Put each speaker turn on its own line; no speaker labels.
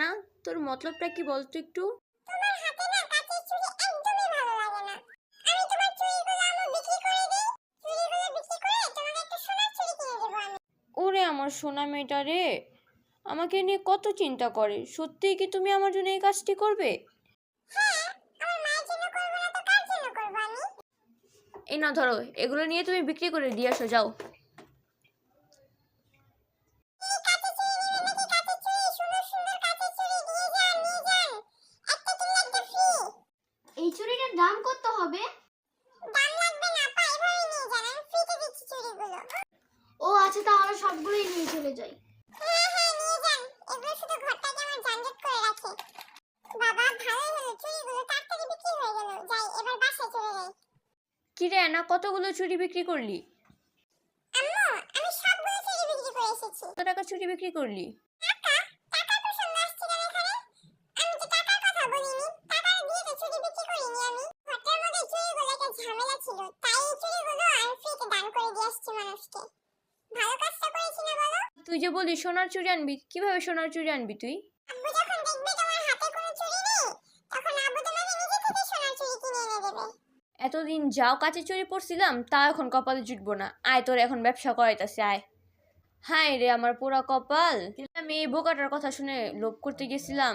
না তোর মতলবটা কি বলতো একটু?
তোমার হাতে না কাচের চুড়ি একদমই ভালো লাগে না। আমি তোমার চুড়িগুলো আম্মু বিক্রি করে দিই। চুড়িগুলো বিক্রি করে তোমাকে একটা সোনার চুড়ি কিনে দেবো আমি।
ওরে আমার সোনা মেয়েটা রে আমাকে নিয়ে কত চিন্তা করে? সত্যিই কি তুমি আমার জন্য এই কাজটি করবে?
হ্যাঁ আমার মায়ের জন্য করব না তো কার জন্য করব আমি?
এই না ধরো এগুলো নিয়ে তুমি বিক্রি করে দিয়ে আসো যাও।
এই
চুড়িটার দাম কত হবে?
দাম লাগবে না আপা এভাবে নিয়ে যান আমি ফ্রিতে দিচ্ছি চুড়িগুলো।
ও আচ্ছা তাহলে সবগুলোই নিয়ে চলে যাই।
হ্যাঁ হ্যাঁ নিয়ে যান এগুলো শুধু ঘরটাকে আমার যানজট করে রাখে। বাবা ভালোই হলো চুড়িগুলো তাড়াতাড়ি বিক্রি হয়ে গেল যাই এবার বাসায় চলে যাই।
কিরে না কতগুলো চুড়ি বিক্রি করলি?
আম্মু আমি সবগুলো চুড়ি বিক্রি করে এসেছি।
কত টাকা চুড়ি বিক্রি করলি?
ঝামেলা ছিল তাই এই চুড়িগুলো আমি ফ্রিতে দান করে দিয়ে আসছি মানুষকে। ভালো কাজটা করেছি না বলো?
তুই যে বলি সোনার চুড়ি আনবি কীভাবে সোনার চুড়ি আনবি তুই?
আব্বু যখন দেখবে তোমার হাতে কোনো চুড়ি নেই তখন আব্বু তোমাকে নিজে থেকে সোনার চুড়ি কিনে এনে দেবে।
এতদিন যাও কাছে চুরি পড়ছিলাম তা এখন কপালে জুটবো না। আয় তোর এখন ব্যবসা করাইতাছে আয়। হায় রে আমার পুরা কপাল। আমি এই বোকাটার কথা শুনে লোভ করতে গেছিলাম।